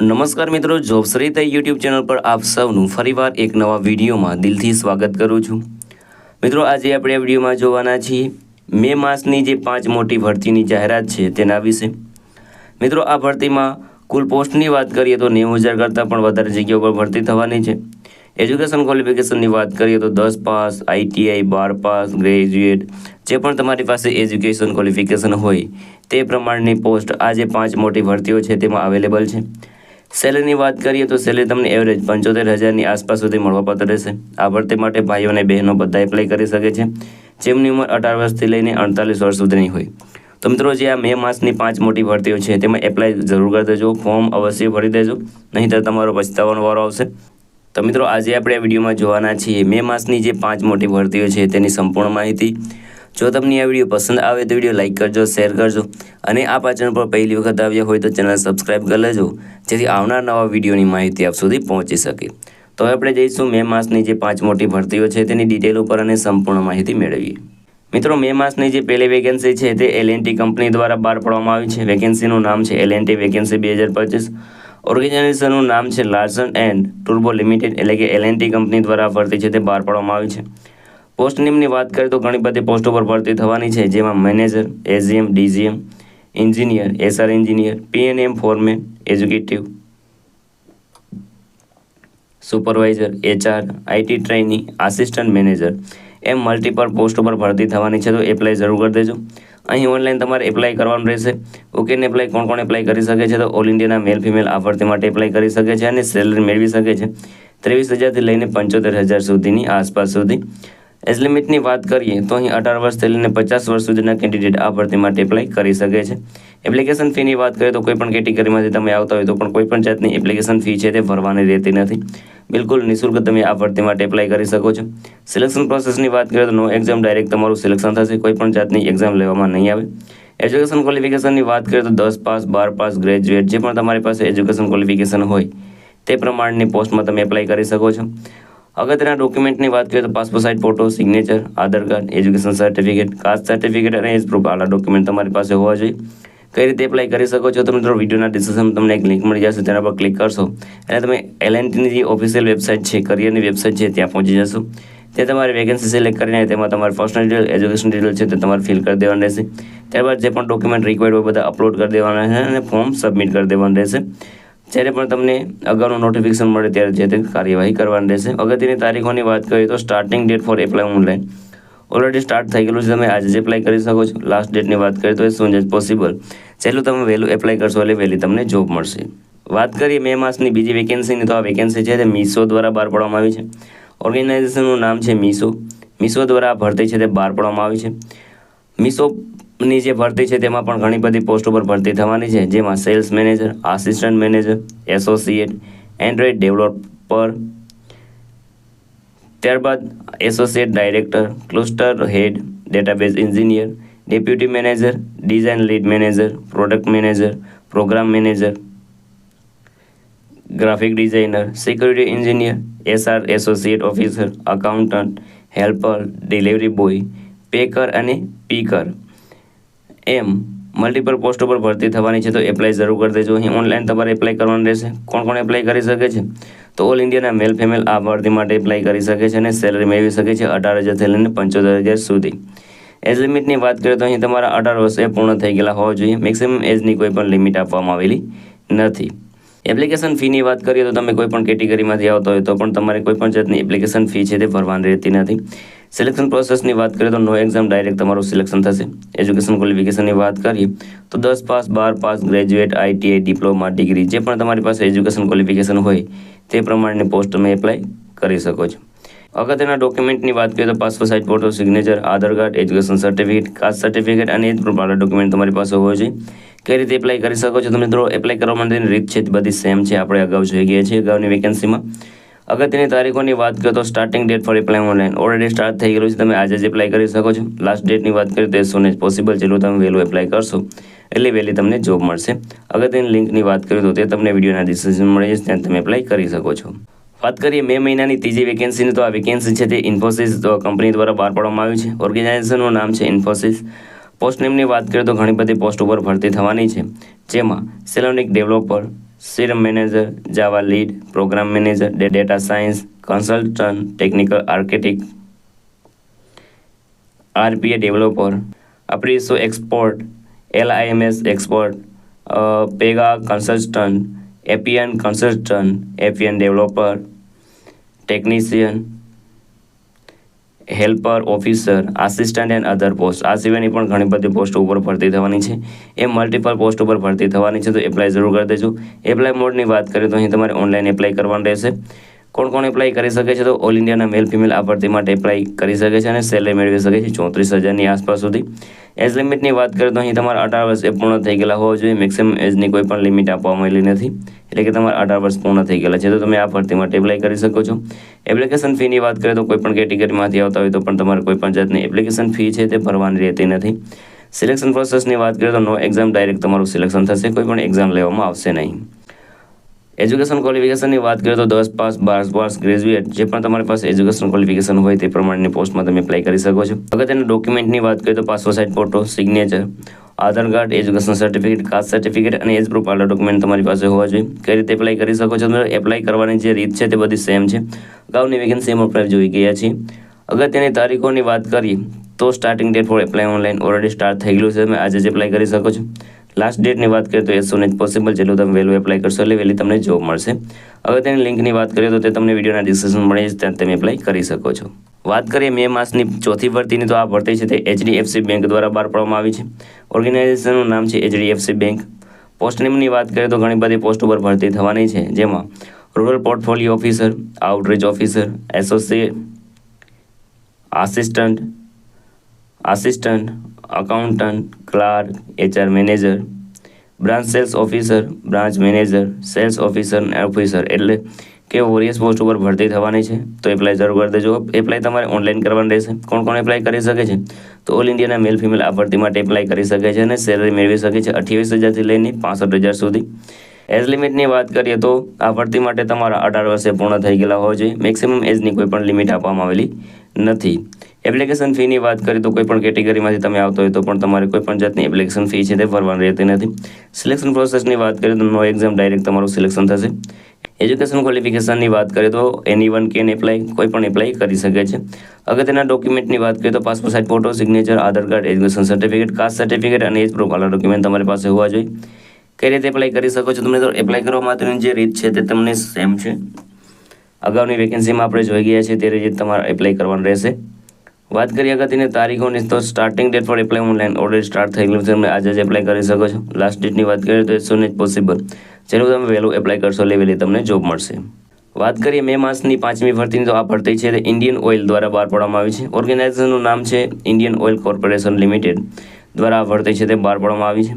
નમસ્કાર મિત્રો જોબશ્રીતા YouTube channel પર આપ સૌનું ફરીવાર એક નવા વિડીયોમાં દિલથી સ્વાગત કરું છું. મિત્રો, આજે આપણે આ વિડીયોમાં જોવાના છીએ મે માસની જે પાંચ મોટી ભરતીની જાહેરાત છે તેના વિશે. મિત્રો, આ ભરતીમાં કુલ પોસ્ટની વાત કરીએ તો નેવું હજાર કરતાં પણ વધારે જગ્યાઓ પર ભરતી થવાની છે. એજ્યુકેશન ક્વોલિફિકેશનની વાત કરીએ તો દસ પાસ આઈટીઆઈ બાર પાસ, ગ્રેજ્યુએટ, જે પણ તમારી પાસે એજ્યુકેશન ક્વોલિફિકેશન હોય તે પ્રમાણની પોસ્ટ આ જે પાંચ મોટી ભરતીઓ છે તેમાં અવેલેબલ છે. સેલરીની વાત કરીએ તો સેલરી તમને એવરેજ પંચોતેર હજારની આસપાસ સુધી મળવાપાત્ર રહેશે. આ ભરતી માટે ભાઈઓ અને બહેનો બધા એપ્લાય કરી શકે છે. જેમની ઉંમર અઢાર વર્ષથી લઈને અડતાલીસ વર્ષ સુધીની હોય. તો મિત્રો, જે આ મે માસની પાંચ મોટી ભરતીઓ છે, તેમાં એપ્લાય જરૂર કરી દેજો. ફોર્મ અવશ્ય ભરી દેજો. નહીંતર તમારો પછતાવાનો વારો આવશે. તો મિત્રો, આજે આપણે આ વિડીયોમાં જોવાના છીએ મે માસની જે પાંચ મોટી ભરતીઓ છે, તેની સંપૂર્ણ માહિતી. જો તમને આ વીડિયો પસંદ આવે તો વીડિયો લાઇક કરજો, શેર કરજો અને આ પાચન પર પહેલી વખત આવ્યા હોય તો ચેનલ સબસ્ક્રાઈબ કરી લેજો, જેથી આવનાર નવા વિડીયોની માહિતી આપ સુધી પહોંચી શકે. તો આપણે જઈશું મે માસની જે પાંચ મોટી ભરતીઓ છે તેની ડિટેલ ઉપર અને સંપૂર્ણ માહિતી મેળવીએ. મિત્રો, મે માસની જે પહેલી વેકેન્સી છે તે એલએનટી કંપની દ્વારા બહાર પાડવામાં આવી છે. વેકેન્સીનું નામ છે એલએનટી વેકેન્સી બે હજાર પચીસ. ઓર્ગેનાઇઝેશનનું નામ છે લાર્સન એન્ડ ટુર્બો લિમિટેડ એટલે કે એલ કંપની દ્વારા ભરતી છે તે બહાર પાડવામાં આવી છે. પોસ્ટ નેમની વાત કરીએ તો ઘણી બધી પોસ્ટો પર ભરતી થવાની છે, જેમાં manager AGM DGM, engineer, SR engineer, PNM foreman executive supervisor, HR, IT trainee, assistant manager M multiple post ઉપર ભરતી થવાની છે, તો એપ્લાય જરૂર કરી દેજો. અહીં ઓનલાઈન તમારે એપ્લાય કરવાનું રહેશે. ઓકેને એપ્લાય કોણ કોણ એપ્લાય કરી શકે છે, તો ઓલ ઇન્ડિયાના મેલ ફિમેલ આ માટે એપ્લાય કરી શકે છે અને સેલરી મેળવી શકે છે. ત્રેવીસ હજારથી લઈને પંચોતેર હજાર સુધીની આસપાસ સુધી એજ લિમિટની વાત કરીએ તો અહીં અઢાર વર્ષથી લઈને પચાસ વર્ષ સુધીના કેન્ડિડેટ આ ભરતી માટે એપ્લાય કરી શકે છે. એપ્લિકેશન ફીની વાત કરીએ તો કોઈ પણ કેટેગરીમાંથી તમે આવતા હોય તો પણ કોઈ પણ જાતની એપ્લિકેશન ફી છે તે ભરવાની રહેતી નથી. બિલકુલ નિઃશુલ્ક તમે આ ભરતી માટે એપ્લાય કરી શકો છો. સિલેક્શન પ્રોસેસની વાત કરીએ તો નો એક્ઝામ ડાયરેક્ટ તમારું સિલેક્શન થશે કોઈ પણ જાતની એક્ઝામ લેવામાં નહીં આવે. એજ્યુકેશન ક્વોલિફિકેશનની વાત કરીએ તો દસ પાસ, બાર પાસ ગ્રેજ્યુએટ જે પણ તમારી પાસે એજ્યુકેશન ક્વોલિફિકેશન હોય તે પ્રમાણની પોસ્ટમાં તમે એપ્લાય કરી શકો છો. અગત્યના ડોક્યુમેન્ટની વાત કરીએ તો passport size photo signature Aadhaar card education certificate caste certificate અને એજ પ્રૂફ આલા ડોક્યુમેન્ટ તમારી પાસે હોવા જોઈએ. કઈ રીતે એપ્લાય કરી શકો છો તમે મિત્રો વિડીયોના ડિસ્ક્રિપ્શનમાં તમને એક લિંક મળી જશે, તેના પર ક્લિક કરશો. અને તમે એલએનટીની જે ઓફિશિયલ વેબસાઇટ છે કરિયરની વેબસાઇટ છે, ત્યાં પહોંચી જશો. તે તમારે વેકેન્સી સિલેક્ટ કરીને તેમાં તમારે પર્સનલ ડિટેલ એજ્યુકેશન ડિટેલ છે તે તમારે ફિલ કરી દેવાનું રહેશે. ત્યારબાદ જે પણ ડોક્યુમેન્ટ રિક્વાયર્ડ હોય બધા અપલોડ કરી દેવાના છે અને ફોર્મ સબમિટ કરી દેવાનું રહેશે. જ્યારે પણ તમને અગાઉનું નોટિફિકેશન મળે ત્યારે જે તે કાર્યવાહી કરવાની રહેશે. અગત્યની તારીખોની વાત કરીએ તો starting date for apply online already start થઈ ગયેલું છે. તમે આજે જ એપ્લાય કરી શકો છો. લાસ્ટ ડેટની વાત કરીએ તો એ સુન જ પોસિબલ જેટલું તમે વહેલું એપ્લાય કરશો એટલે વહેલી તમને જોબ મળશે. વાત કરીએ મે માસની બીજી વેકેન્સીની તો આ વેકેન્સી છે તે મીશો દ્વારા બહાર પાડવામાં આવી છે. ઓર્ગેનાઇઝેશનનું નામ છે મીશો. મીશો દ્વારા આ ભરતી છે તે બહાર પાડવામાં આવી છે. મીશો ની જે ભરતી છે, તેમાં પણ ઘણી બધી પોસ્ટ ઉપર ભરતી થવાની છે. જેમાં sales manager, assistant manager, associate Android developer, ત્યારબાદ associate director, cluster head, database engineer, deputy manager, design lead manager, product manager, program manager, graphic designer, security engineer, SR associate officer, accountant, helper, delivery boy, packer અને picker. એમ multiple post ઉપર ભરતી થવાની છે તો apply જરૂર કરી દેજો. અહીં ઓનલાઈન તમારે એપ્લાય કરવાનું રહેશે. કોણ કોણ એપ્લાય કરી શકે છે? તો ઓલ ઇન્ડિયાના મેલ ફિમેલ આ ભરતી માટે એપ્લાય કરી શકે છે અને સેલરી મેળવી શકે છે અઢાર હજારથી લઈને પંચોતેર હજાર સુધી. એજ લિમિટની વાત કરીએ તો અહીં તમારા અઢાર વર્ષ પૂર્ણ થઈ ગયેલા હોવા જોઈએ. મેક્સિમમ એજની કોઈ પણ લિમિટ આપવામાં આવેલી નથી. એપ્લિકેશન ફીની વાત કરીએ તો તમે કોઈ પણ કેટેગરીમાંથી આવતા હોય તો પણ તમારે કોઈ પણ જાતની એપ્લિકેશન ફી છે તે ભરવાની રહેતી નથી. સિલેક્શન પ્રોસેસની વાત કરીએ તો નો એક્ઝામ ડાયરેક્ટ તમારું સિલેક્શન થશે. એજ્યુકેશન ક્વોલિફિકેશનની વાત કરીએ તો દસ પાસ, બાર pass graduate ITI diploma degree જે પણ તમારી પાસે એજ્યુકેશન ક્વોલિફિકેશન હોય તે પ્રમાણેની પોસ્ટ તમે એપ્લાય કરી શકો છો. અગત્યના ડોક્યુમેન્ટની વાત કરીએ તો passport size photo signature Aadhaar card education certificate caste certificate અને એજ પ્રૂફ ડોક્યુમેન્ટ તમારી પાસે હોવો જોઈએ. કઈ રીતે એપ્લાય કરી શકો છો તમે મિત્રો? એપ્લાય કરવા માટેની રીત છે બધી સેમ છે. આપણે અગાઉ જોઈ ગયા છીએ અગાઉની વેકેન્સીમાં અગત્યની તારીખોની વાત કરીએ તો starting date for apply online already start થઈ ગયેલું છે. તમે આજે જ એપ્લાય કરી શકો છો. લાસ્ટ ડેટની વાત કરીએ તો એ સોને એઝ પોસિબલ જેટલું તમે વહેલું એપ્લાય કરશો, એટલે વહેલી તમને જોબ મળશે. અગત્યની લિંકની વાત કરીએ તો તે તમને વિડીયોના ડિસ્ક્રિપ્શન મળી જશે ત્યાં તમે એપ્લાય કરી શકો છો. વાત કરીએ મે મહિનાની ત્રીજી વેકેન્સીની તો આ વેકેન્સી છે તે ઇન્ફોસિસ કંપની દ્વારા બહાર પાડવામાં આવી છે. ઓર્ગેનાઇઝેશનનું નામ છે ઇન્ફોસિસ પોસ્ટ નેમની વાત કરીએ તો ઘણી બધી પોસ્ટ ઉપર ભરતી થવાની છે. જેમાં સેલોનિક developer serum manager Java lead program manager data science consultant technical architect RPA developer Apriso expert LIMS expert Pega consultant APN consultant APN developer technician helper, officer, assistant and other post. આ સિવાયની પણ ઘણી બધી post ઉપર ભરતી થવાની છે. A multiple post ઉપર ભરતી થવાની છે, તો એપ્લાય જરૂર કરી દેજો. એપ્લાય મોડની વાત કરીએ તો અહીં તમારે ઓનલાઈન એપ્લાય કરવાનું રહેશે. કોણ કોણ એપ્લાય કરી શકે છે? તો ઓલ ઇન્ડિયાના મેલ ફિમેલ આ ભરતી માટે એપ્લાય કરી શકે છે અને સેલરી મેળવી શકે છે ચોત્રીસ હજારની આસપાસ સુધી. એજ લિમિટની વાત કરીએ તો અહીં તમારા અઢાર વર્ષ એ પૂર્ણ થઈ ગયેલા હોવા જોઈએ. મેક્સિમમ એજની કોઈ પણ લિમિટ આપવામાં આવેલી નથી. એટલે કે તમારા અઢાર વર્ષ પૂર્ણ થઈ ગયેલા છે. તો તમે આ ભરતી માટે એપ્લાય કરી શકો છો. એપ્લિકેશન ફીની વાત કરીએ તો કોઈ પણ કેટેગરીમાંથી આવતા હોય તો પણ તમારે કોઈ પણ જાતની એપ્લિકેશન ફી છે તે ભરવાની રહેતી નથી. સિલેક્શન પ્રોસેસની વાત કરીએ તો નો એક્ઝામ ડાયરેક્ટ તમારું સિલેક્શન થશે. કોઈ પણ એક્ઝામ લેવામાં આવશે નહીં. એજ્યુકેશન ક્વોલિફિકેશનની વાત કરીએ તો દસ પાસ, બાર પાસ ગ્રેજ્યુએટ જે પણ તમારી પાસે એજ્યુકેશન ક્વોલિફિકેશન હોય તે પ્રમાણેની પોસ્ટમાં તમે એપ્લાય કરી શકો છો. અગત્યના ડોક્યુમેન્ટની વાત કરીએ તો passport size photo signature Aadhaar card education certificate caste certificate અને એજ પ્રૂફ આલા ડોક્યુમેન્ટ તમારી પાસે હોવા જોઈએ. કઈ રીતે એપ્લાય કરી શકો છો? તમે એપ્લાય કરવાની જે રીત છે તે બધી સેમ છે. અગાઉની વેકેન્સી આપણે જોઈ ગયા છીએ. અગત્યની તારીખોની વાત કરીએ તો starting date for apply online already start થઈ ગયું છે. તમે આજે જ એપ્લાય કરી શકો છો. લાસ્ટ ડેટની વાત કરીએ તો એ સોન જ પોસિબલ જેટલું તમે વહેલું એપ્લાય કરશો એટલે વહેલી તમને જોબ મળશે. તેની લિંકની વાત કરીએ તો તે તમને વિડીયોના ડિસ્ક્રિપ્શન મળે છે, ત્યાં તમે એપ્લાય કરી શકો છો. વાત કરીએ મે માસની ચોથી ભરતીની, તો આ ભરતી છે તે એચડીએફસી બેંક દ્વારા બહાર પાડવામાં આવી છે. ઓર્ગેનાઇઝેશનનું નામ છે એચડીએફસી બેંક પોસ્ટ નેમની વાત કરીએ તો ઘણી બધી પોસ્ટ ઉપર ભરતી થવાની છે, જેમાં rural portfolio officer outreach officer associate assistant assistant accountant clerk HR manager branch sales officer branch manager sales officer officer એટલે કે વોરિયસ પોસ્ટ ઉપર ભરતી થવાની છે. તો એપ્લાય જરૂર કરી દેજો. એપ્લાય તમારે ઓનલાઈન કરવાનું રહેશે. કોણ કોણ એપ્લાય કરી શકે છે? તો ઓલ ઇન્ડિયાના મેલ ફિમેલ આ માટે એપ્લાય કરી શકે છે અને સેલરી મેળવી શકે છે અઠ્યાવીસ હજારથી લઈને પાસઠ હજાર સુધી. એજ લિમિટની વાત કરીએ તો આ માટે તમારા અઢાર વર્ષે પૂર્ણ થઈ ગયેલા હોવા જોઈએ મેક્સિમમ એજની કોઈ પણ લિમિટ આપવામાં આવેલી નથી. એપ્લિકેશન ફીની વાત કરીએ તો કોઈ પણ કેટેગરીમાંથી તમે આવતો હોય તો પણ તમારે કોઈ પણ જાતની એપ્લિકેશન ફી છે તે ભરવાની રહેતી નથી. સિલેક્શન પ્રોસેસની વાત કરીએ તો નો એક્ઝામ ડાયરેક્ટ તમારું સિલેક્શન થશે. એજ્યુકેશન ક્વોલિફિકેશનની વાત કરીએ તો એની વન કેન એપ્લાય કોઈ પણ એપ્લાય કરી શકે છે. અગત્યના ડોક્યુમેન્ટની વાત કરીએ તો passport size photo signature Aadhaar card education certificate caste certificate અને એજ પ્રૂફ વાળા ડોક્યુમેન્ટ તમારી પાસે હોવા જોઈએ. કઈ રીતે એપ્લાય કરી શકો છો તમને તો એપ્લાય કરવા માટેની જે રીત છે તે તમને સેમ છે. અગાઉની વેકેન્સીમાં આપણે જોઈ ગયા છીએ તે રીતે તમારે એપ્લાય કરવાનું રહેશે. વાત કરીએ અગત્યની તારીખોની, તો starting date for apply online already start થઈ ગયું છે. તમે આજે જ એપ્લાય કરી શકો છો. લાસ્ટ ડેટની વાત કરીએ તો એ સુન જ પોસિબલ જેનું તમે વહેલું એપ્લાય કરશો એટલે વહેલી તમને જોબ મળશે. વાત કરીએ મે માસની પાંચમી ભરતીની તો આ ભરતી છે તે ઇન્ડિયન ઓઇલ દ્વારા બહાર પાડવામાં આવી છે. ઓર્ગેનાઇઝેશનનું નામ છે ઇન્ડિયન ઓઇલ કોર્પોરેશન લિમિટેડ દ્વારા આ ભરતી છે તે બહાર પાડવામાં આવી છે.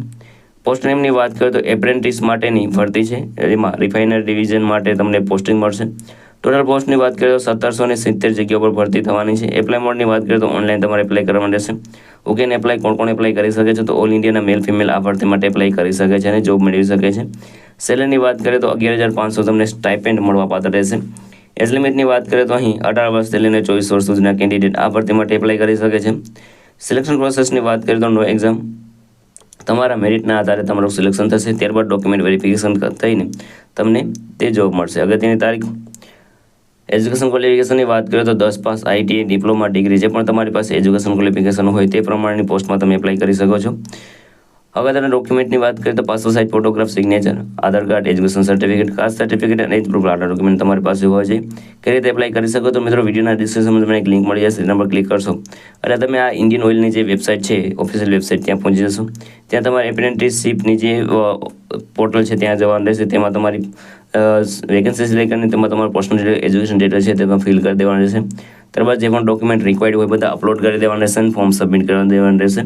પોસ્ટ નેમની વાત કરીએ તો એપ્રેન્ટિસ માટેની ભરતી છે. એમાં રિફાઇનર ડિવિઝન માટે તમને પોસ્ટિંગ મળશે. ટોટલ પોસ્ટની વાત કરીએ તો સત્તરસો ને સિત્તેર જગ્યાઓ પર ભરતી થવાની છે. એપ્લાય મોડની વાત કરીએ તો ઓનલાઈન તમારે એપ્લાય કરવાનું રહેશે. ઓકે ને એપ્લાય કોણ કોણ એપ્લાય કરી શકે છે? તો ઓલ ઇન્ડિયાના મેલ ફિમેલ આ ભરતી માટે એપ્લાય કરી શકે છે અને જોબ મેળવી શકે છે. સેલરીની વાત કરીએ તો અગિયાર હજાર પાંચસો તમને સ્ટાઇપેન્ડ મળવા પાત્ર રહેશે. એજ લિમિટની વાત કરીએ તો અહીં અઢાર વર્ષથી લઈને ચોવીસ વર્ષ સુધીના કેન્ડિડેટ આ ભરતી માટે એપ્લાય કરી શકે છે. સિલેક્શન પ્રોસેસની વાત કરીએ તો નો એક્ઝામ તમારા મેરિટના આધારે તમારું સિલેક્શન થશે. ત્યારબાદ ડોક્યુમેન્ટ વેરિફિકેશન થઈને તમને તે જોબ મળશે. અગત્યની તારીખ એજ્યુકેશન ક્વોલિફિકેશનની વાત કરીએ તો દસ પાસ આઈટીઆઈ ડિપ્લોમા ડિગ્રી જે પણ તમારી પાસે એજ્યુકેશન ક્વોલિફિકેશન હોય તે પ્રમાણેની પોસ્ટમાં તમે એપ્લાય કરી શકો છો. હવે તમે ડોક્યુમેન્ટની વાત કરીએ તો passport size photograph signature Aadhaar card education certificate caste certificate અને એજ પ્રૂફ આધાર ડોક્યુમેન્ટ તમારી પાસે હોવા જોઈએ કઈ રીતે એપ્લાય કરી શકો તો મિત્રો વિડીયોના ડિસ્ક્રિપ્શનમાં તમને એક લિંક મળી જશે તેના પર ક્લિક કરશો. એટલે તમે આ ઇન્ડિયન ઓઇલની જે વેબસાઇટ છે ઓફિશિયલ વેબસાઇટ ત્યાં પહોંચી જશો. ત્યાં તમારે એપ્રેન્ટિસશીપની જે પોર્ટલ છે ત્યાં જવાનું રહેશે. તેમાં તમારી વેકેન્સી સિલેક્ટ કરીને તેમાં તમારું પર્સનલ એજ્યુકેશન ડેટા છે તેમાં ફિલ કરી દેવાનું રહેશે. ત્યારબાદ જે પણ ડોક્યુમેન્ટ રિક્વાયર્ડ હોય બધા અપલોડ કરી દેવાના રહેશે અને ફોર્મ સબમિટ કરવા દેવાનું રહેશે.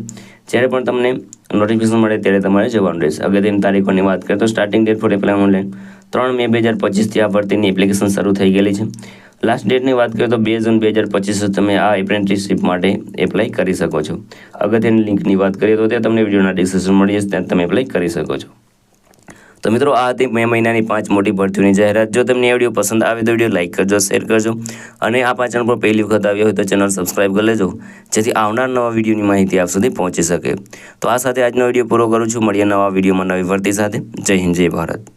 જ્યારે પણ તમને નોટિફિકેશન મળે ત્યારે તમારે જવાનું રહેશે. અગત્યની તારીખોની વાત કરીએ તો starting date for apply online ત્રણ મે બે હજાર પચીસથી આ ભરતીની એપ્લિકેશન શરૂ થઈ ગયેલી છે. લાસ્ટ ડેટની વાત કરીએ તો બે જૂન બે હજાર પચીસ તમે આ એપ્રેન્ટિસશીપ માટે એપ્લાય કરી શકો છો. અગત્યની લિંકની વાત કરીએ તો ત્યાં તમને વિડીયોના ડિસ્ક્રિપ્શન મળી જશે, ત્યાં તમે એપ્લાય કરી શકો છો. તો મિત્રો, આ હતી મે મહિનાની પાંચ મોટી ભરતીઓની જાહેરાત. જો તમને આ વીડિયો પસંદ આવે તો વીડિયો લાઇક કરજો, શેર કરજો અને આ પાંચ ચેનલ પર પહેલી વખત આવ્યો હોય તો ચેનલ સબસ્ક્રાઈબ કરી લેજો, જેથી આવનાર નવા વિડીયોની માહિતી આપ સુધી પહોંચી શકે. તો આ સાથે આજનો વીડિયો પૂરો કરું છું. મળીએ નવા વિડીયોમાં નવી ભરતી સાથે. જય હિન્દ, જય ભારત.